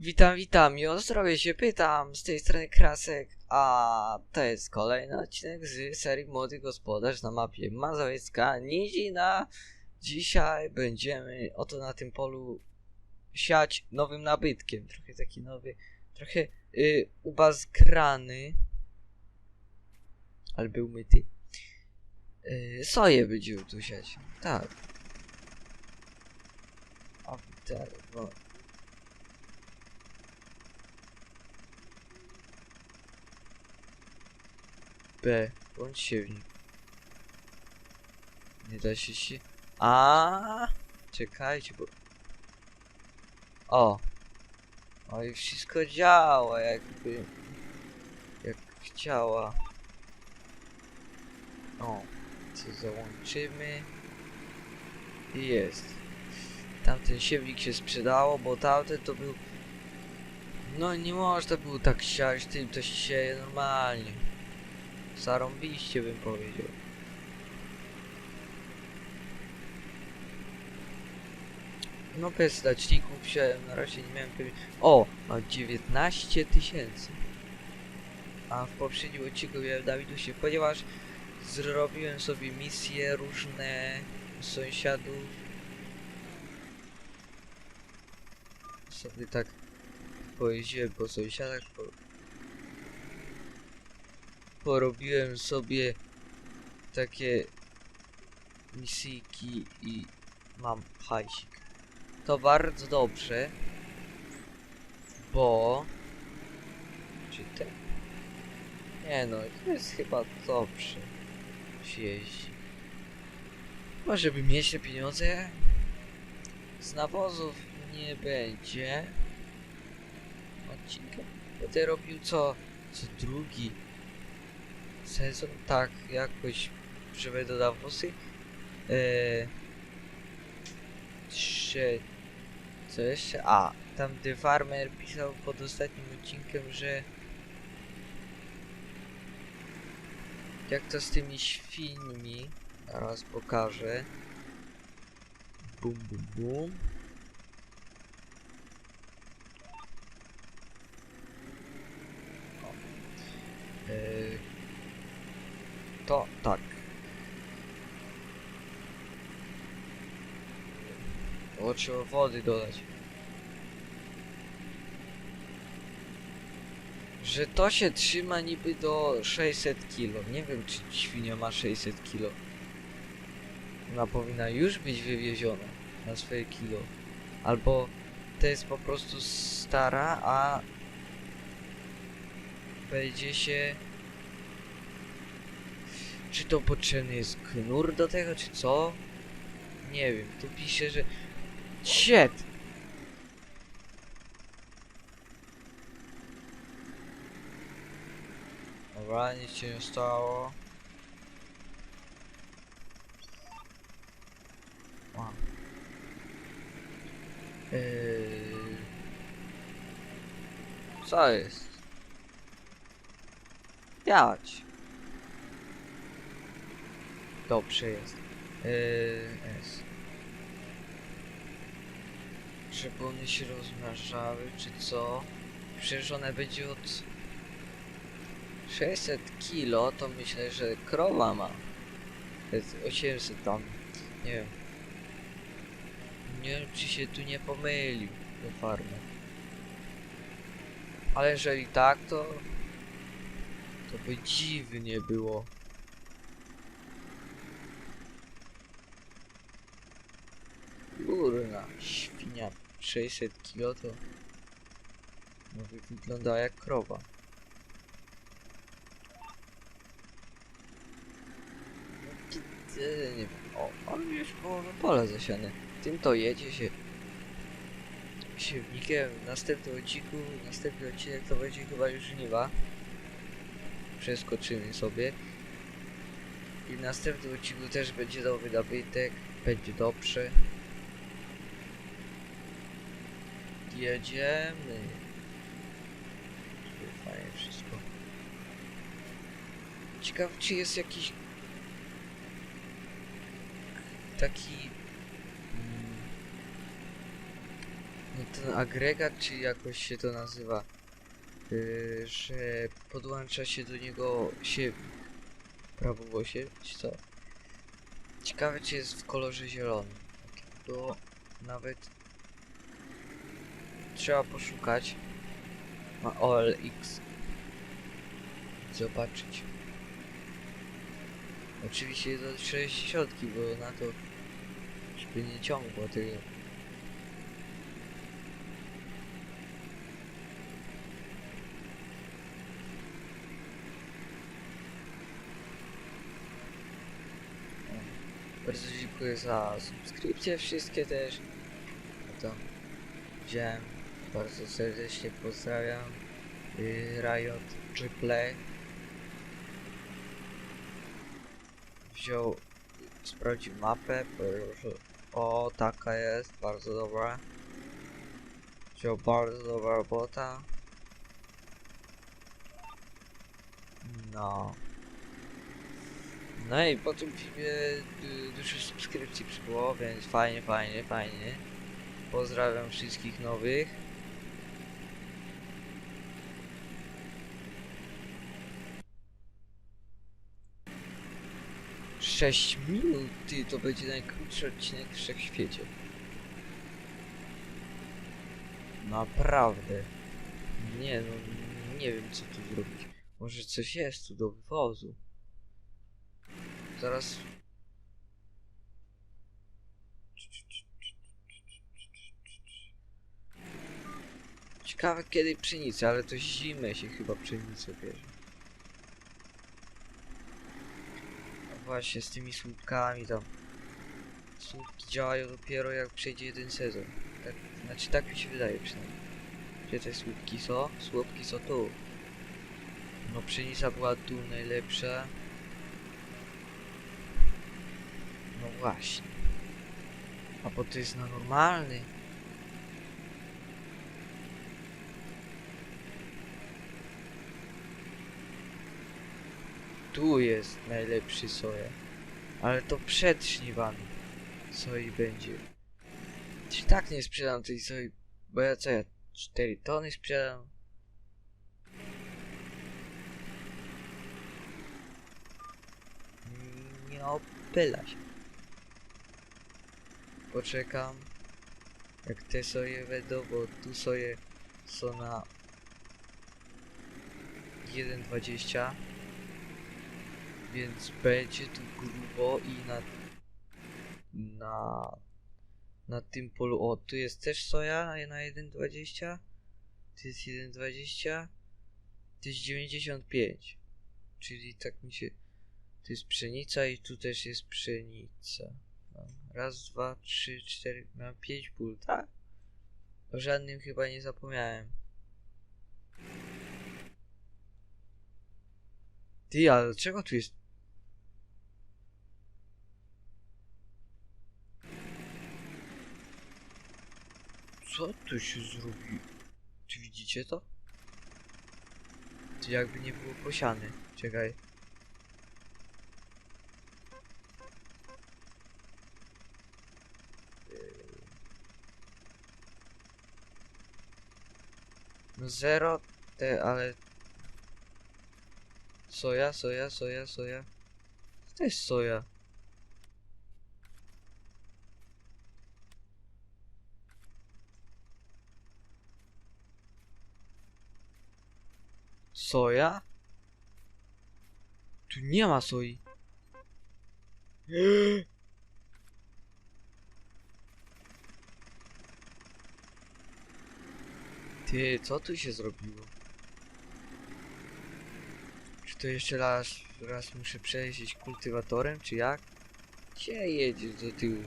Witam, witam i o zdrowie się pytam, z tej strony Krasek, a to jest kolejny odcinek z serii Młody Gospodarz na mapie Mazowiecka Nizina. Dzisiaj będziemy oto na tym polu siać nowym nabytkiem, trochę taki nowy, trochę y, ubazgrany, ale był myty. Y, soję będziemy tu siać, tak. A bo B. Bądź siewnik. Nie da się się... A, Czekajcie, bo... O! O i wszystko działa jakby... Jak chciała. O. Co załączymy. I jest. Tamten siewnik się sprzedało, bo tamten to był... No nie można było tak siać, tym to się sieje normalnie. Zarąbiście bym powiedział. No bez znaczników się na razie nie miałem pewien... O! Ma 19 tysięcy. A w poprzednim odcinku miałem Dawidusie, ponieważ zrobiłem sobie misje różne sąsiadów. Sobie tak pojeździłem po sąsiadach, po, porobiłem sobie takie misyjki i mam hajsik. To bardzo dobrze, bo... Czy te? Nie no, to jest chyba dobrze się jeździ. Może by mieć te pieniądze? Z nawozów nie będzie. Odcinka. Będę robił co? Co drugi sezon, tak, jakoś, żeby dodał włosy. Eee, co jeszcze? A, tam The Farmer pisał pod ostatnim odcinkiem, że jak to z tymi świńmi, zaraz pokażę. Bum, bum, bum. O. Eee, to tak. O, trzeba wody dodać. Że to się trzyma niby do 600 kilo. Nie wiem, czy świnia ma 600 kilo. Ona powinna już być wywieziona na swoje kilo. Albo to jest po prostu stara, a będzie się czy to potrzebny jest knur do tego, czy co? Nie wiem, tu pisze, że... Shit! Dobra, nic się nie stało. Wow. Yy... Co jest? Jać. Dobrze jest. Yy, jest. Żeby one się rozmnażały, czy co? Przecież one będzie od 600 kilo, to myślę, że krowa ma. To jest 800 tam. Nie wiem. Nie wiem, czy się tu nie pomylił do farmy. Ale jeżeli tak, to... To by dziwnie było. Kurna, świnia 600 kg to może wygląda jak krowa. Ty- Nie wiem, o, ale już połowę pola zasiane. Tym to jedzie się siewnikiem. W następnym odcinku, następny odcinek to będzie chyba już żniwa. Przeskoczymy sobie. I w następnym odcinku też będzie nowy nabytek. Będzie dobrze. Jedziemy. Fajnie wszystko. Ciekaw czy jest jakiś taki mm, no ten agregat, czy jakoś się to nazywa, yy, że podłącza się do niego siewnik. Prawowosie, czy co? Ciekawe, czy jest w kolorze zielonym. To nawet trzeba poszukać na OLX. Zobaczyć. Oczywiście do 60, bo na to żeby nie ciągło tyle. Bardzo dziękuję za subskrypcje wszystkie też. No to wziąłem. Bardzo serdecznie pozdrawiam. Yy, Riot Triple. Wziął, sprawdził mapę. O, taka jest, bardzo dobra. Wziął bardzo dobra robota. No. No i po tym filmie du- dużo subskrypcji przybyło, więc fajnie, fajnie, fajnie. Pozdrawiam wszystkich nowych. Sześć minut, ty, to będzie najkrótszy odcinek w wszechświecie. Naprawdę. Nie no, nie wiem co tu zrobić. Może coś jest tu do wywozu. Zaraz. Ciekawe kiedy pszenica, ale to zimę się chyba pszenicę bierze. No właśnie z tymi słupkami tam. Słupki działają dopiero jak przejdzie jeden sezon. Tak, znaczy tak mi się wydaje przynajmniej. Gdzie te słupki są? Słupki są tu. No pszenica była tu najlepsza. No właśnie. A bo to jest na normalny. Tu jest najlepszy soja. Ale to przed żniwami soi będzie. Czy tak nie sprzedam tej soi? Bo ja co ja? 4 tony sprzedam? Nie opyla się. Poczekam. Jak te soje będą, bo tu soje są na 1,20 więc będzie tu grubo i na na na tym polu. O tu jest też soja na 1,20 tu jest 1,20 to jest 95 czyli tak mi się tu jest pszenica i tu też jest pszenica. Raz, dwa, trzy, cztery mam pięć pól, tak? O żadnym chyba nie zapomniałem. Ty, ale dlaczego tu jest Co tu się zrobi? Czy widzicie to? To jakby nie było posiane. Czekaj. No zero, te, ale... Soja, soja, soja, soja. To jest soja? Soja? Tu nie ma soi. Ty, co tu się zrobiło? Czy to jeszcze raz, raz muszę przejeździć kultywatorem, czy jak? Gdzie jedziesz do tyłu?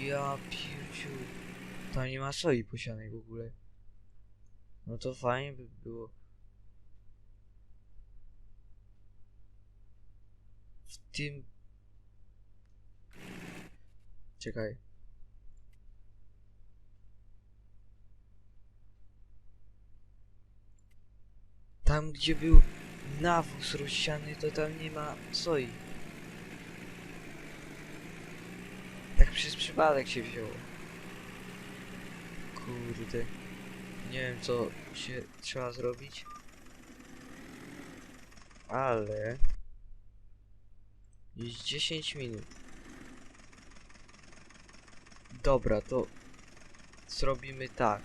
Ja pierdziu. Tam nie ma soi posianej w ogóle. No to fajnie by było. W tym... Czekaj. Tam gdzie był nawóz rozsiany to tam nie ma soi. Tak przez przypadek się wzięło. Kurde. Nie wiem co się trzeba zrobić. Ale... Jest 10 minut. Dobra, to zrobimy tak.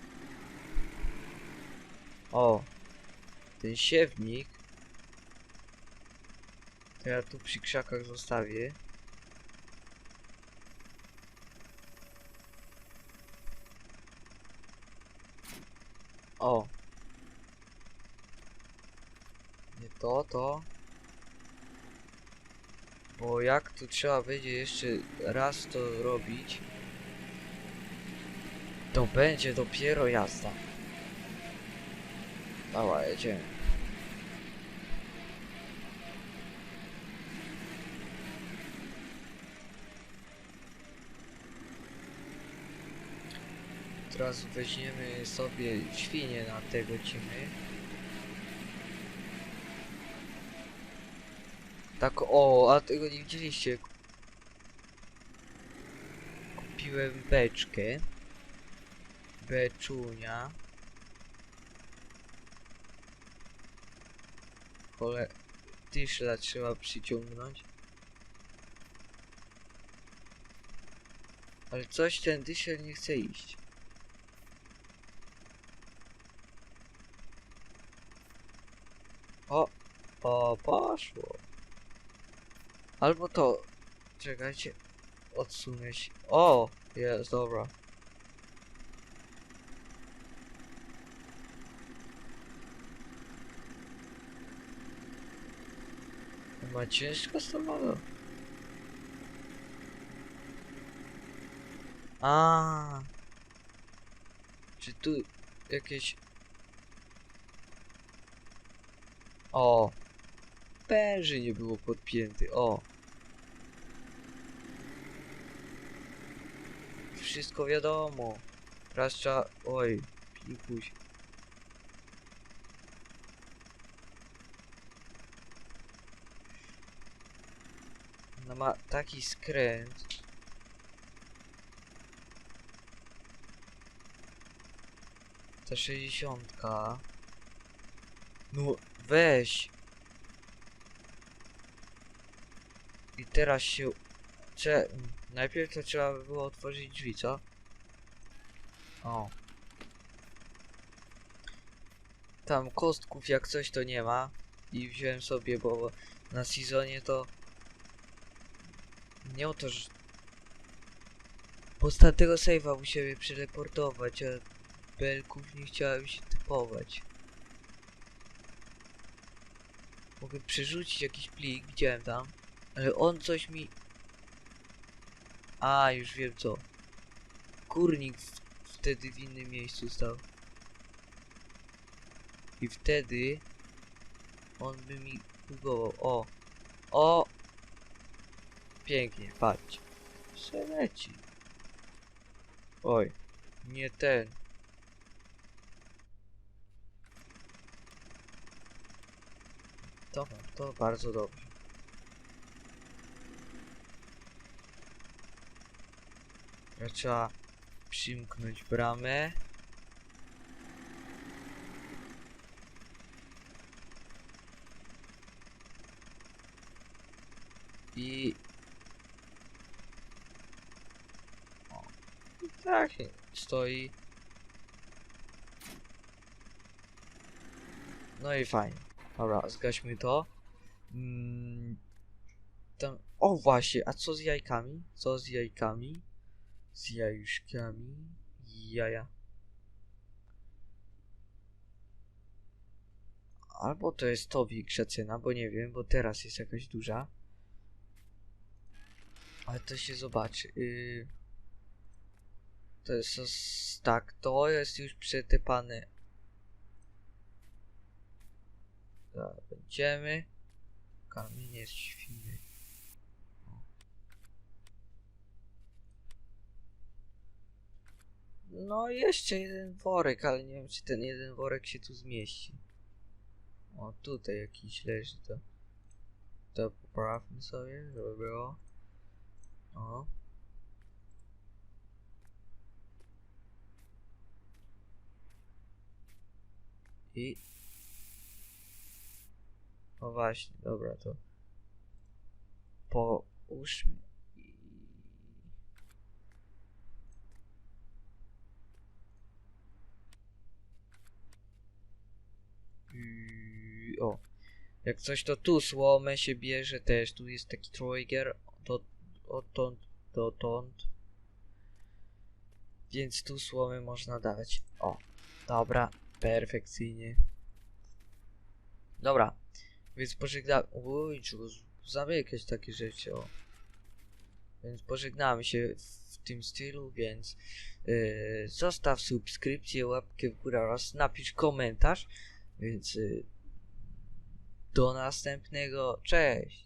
O, ten siewnik. To ja tu przy krzakach zostawię. O. Nie to, to. Bo jak tu trzeba będzie jeszcze raz to robić, to będzie dopiero jazda. Dawaj, jedziemy. Teraz weźmiemy sobie świnie na te godziny. Tak, o, a tego nie widzieliście. Kupiłem beczkę. Beczunia. Kole... Tyszla trzeba przyciągnąć. Ale coś ten dyszel nie chce iść. O, o, poszło. Albo to. Czekajcie. Odsunę się. O, jest, dobra. Ma ciężko z tą wodą. A. Czy tu jakieś... O. Pęży nie było podpięty, o. Wszystko wiadomo. Teraz trzeba... Oj, pikuś. No ma taki skręt. Ta sześćdziesiątka. No weź. I teraz się... Cze... Najpierw to trzeba by było otworzyć drzwi, co? O. Tam kostków jak coś to nie ma. I wziąłem sobie, bo na sezonie to... Nie o to, że... Po ostatniego save'a musiałem przeleportować, a belków nie chciałem się typować. Mogę przerzucić jakiś plik, widziałem tam. Ale on coś mi... A, już wiem co. Kurnik wtedy w innym miejscu stał. I wtedy... On by mi bugował. O! O! Pięknie, patrz. Se leci. Oj, nie ten. To, to bardzo dobrze. Teraz Trzeba przymknąć bramę. I... O. I tak stoi. No i fajnie. Dobra, zgaśmy to. Mm, tam... O właśnie, a co z jajkami? Co z jajkami? Z jajuszkami? Jaja. Albo to jest to większa cena, bo nie wiem, bo teraz jest jakaś duża. Ale to się zobaczy. Yy... To jest tak, to jest już przetypane. Będziemy. Kamienie z świny. No jeszcze jeden worek, ale nie wiem czy ten jeden worek się tu zmieści. O, tutaj jakiś leży to. To poprawmy sobie, żeby było. O. I o właśnie, dobra, to... Połóżmy... O. Jak coś to tu słomę się bierze też. Tu jest taki trigger. Do, odtąd, dotąd. Więc tu słomy można dać. O. Dobra. Perfekcyjnie. Dobra. Więc pożegnamy. Uj, czego zamykać takie rzeczy, o. Więc pożegnamy się w tym stylu, więc yy, zostaw subskrypcję, łapkę w górę oraz napisz komentarz. Więc yy, do następnego. Cześć!